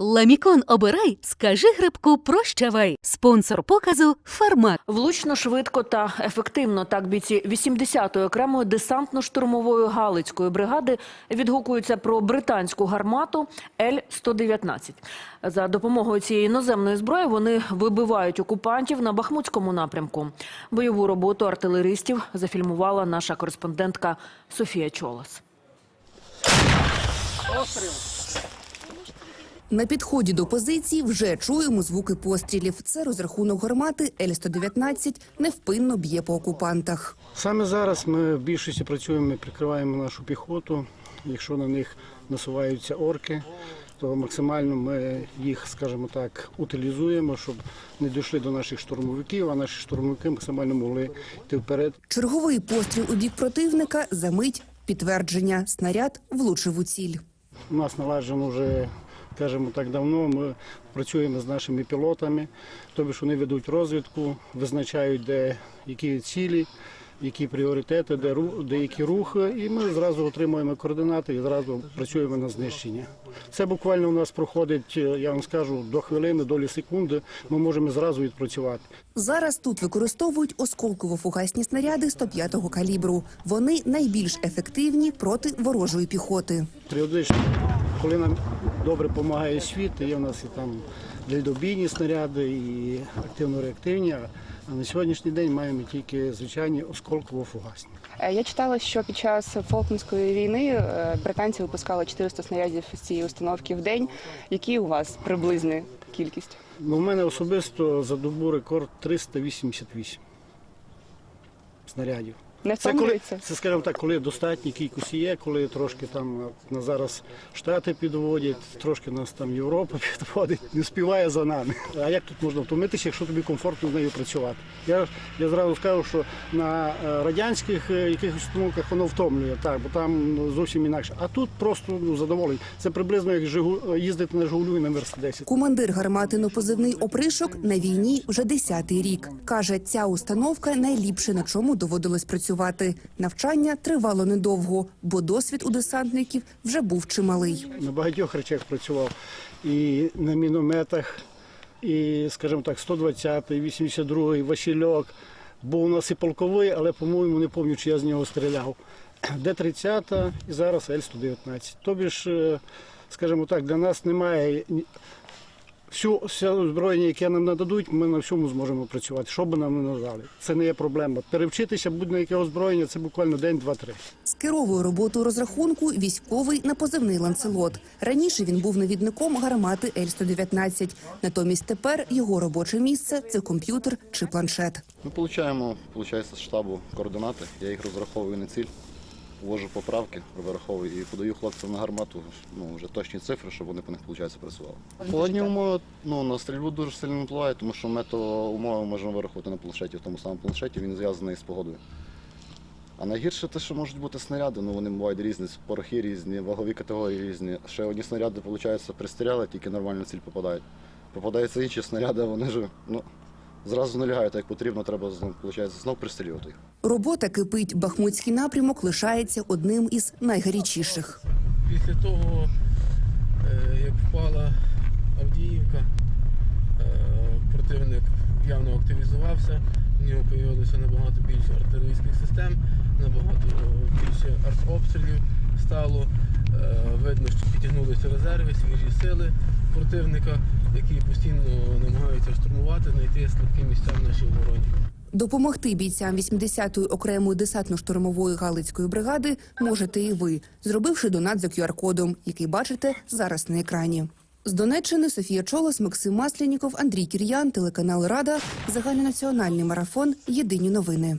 Ламікон обирай, скажи грибку прощавай. Спонсор показу Фармак. Влучно, швидко та ефективно так бійці 80-ї окремої десантно-штурмової галицької бригади відгукуються про британську гармату Л-119. За допомогою цієї іноземної зброї вони вибивають окупантів на Бахмутському напрямку. Бойову роботу артилеристів зафільмувала наша кореспондентка Софія Чолос. На підході до позиції вже чуємо звуки пострілів. Це розрахунок гармати Л-119 невпинно б'є по окупантах. Саме зараз ми в більшості працюємо, прикриваємо нашу піхоту. Якщо на них насуваються орки, то максимально ми їх, скажімо так, утилізуємо, щоб не дійшли до наших штурмовиків, а наші штурмовики максимально могли йти вперед. Черговий постріл у бік противника за мить підтвердження. Снаряд влучив у ціль. У нас налажено вже, скажімо так, давно. Ми працюємо з нашими пілотами, тобто вони ведуть розвідку, визначають, де які цілі, які пріоритети, де, де які рухи, і ми зразу отримуємо координати і зразу працюємо на знищення. Це буквально у нас проходить, е, я вам скажу, до хвилини, долі секунди. Ми можемо зразу відпрацювати. Зараз тут використовують осколково-фугасні снаряди 105-го калібру. Вони найбільш ефективні проти ворожої піхоти. Періодично, коли нам добре допомагає світ, є в нас і там дальнобійні снаряди, і активно-реактивні. А на сьогоднішній день маємо тільки звичайні осколково-фугасні. Е, Я читала, що під час Фолклендської війни е, британці випускали 400 снарядів з цієї установки в день. Які у вас приблизна кількість? Ну, у мене особисто за добу рекорд 388 снарядів. Не Це коли це, скажімо так, коли достатній кількість є, коли трошки там на зараз Штати підводять, трошки нас там Європа підводить, не співає за нами. А як тут можна втомитися, якщо тобі комфортно з нею працювати? Я, ж- я зразу скажу, що на е, радянських е, якихось установках воно втомлює, так, бо там ну, зовсім інакше. А тут просто ну, задоволення. Це приблизно як Жигу- їздити на Жигулю і на Мерседесі. Командир гармати на позивний опришок на війні вже десятий рік. Каже, ця установка найліпше на чому доводилось працювати. Навчання тривало недовго, бо досвід у десантників вже був чималий. на багатьох речах працював. І на мінометах, і, скажімо так, 120-й, 82-й, Васильок. Був у нас і полковий, але, по-моєму, не пам'ятаю, чи я з нього стріляв. Д-30 і зараз Л-119. Тобі ж, е, скажімо так, для нас немає всю, все озброєння, яке нам нададуть, ми на всьому зможемо працювати, що би нам не надали. Це не є проблема. Перевчитися будь-на яке озброєння це буквально день, два-три. Скеровує роботу розрахунку військовий на позивний ланцелот. Раніше він був навідником гармати Л-119. Натомість тепер його робоче місце це комп'ютер чи планшет. Ми отримуємо, виходить, з штабу координати. Я їх розраховую на ціль, ввожу поправки, вираховую і подаю хлопцям на гармату ну, вже точні цифри, щоб вони по них виходить, працювали. Погодні умови ну, на стрільбу дуже сильно не впливають, тому що метеоумови можемо вирахувати на планшеті, в тому самому планшеті, він зв'язаний з погодою. А найгірше те, що можуть бути снаряди, ну вони бувають різні, порохи різні, вагові категорії різні. Ще одні снаряди, виходить, пристріляли, тільки нормально ціль попадають. Попадаються інші снаряди, вони ж ну, зразу не як потрібно, треба виходить, знов пристрілювати. Робота кипить. Бахмутський напрямок лишається одним із найгарячіших. Після того, е, як впала Авдіївка, е, противник явно активізувався, в нього з'явилося набагато більше артилерійських систем, набагато більше артобстрілів стало. Е, Видно, що підтягнулися резерви, свіжі сили противника, які постійно намагаються штурмувати, знайти слабкі місця в нашій обороні. Допомогти бійцям 80-ї окремої десантно-штурмової галицької бригади можете і ви, зробивши донат за QR-кодом, який бачите зараз на екрані. З Донеччини Софія Чолос, Максим Масляніков, Андрій Кір'ян, телеканал Рада, загальнонаціональний марафон. Єдині новини.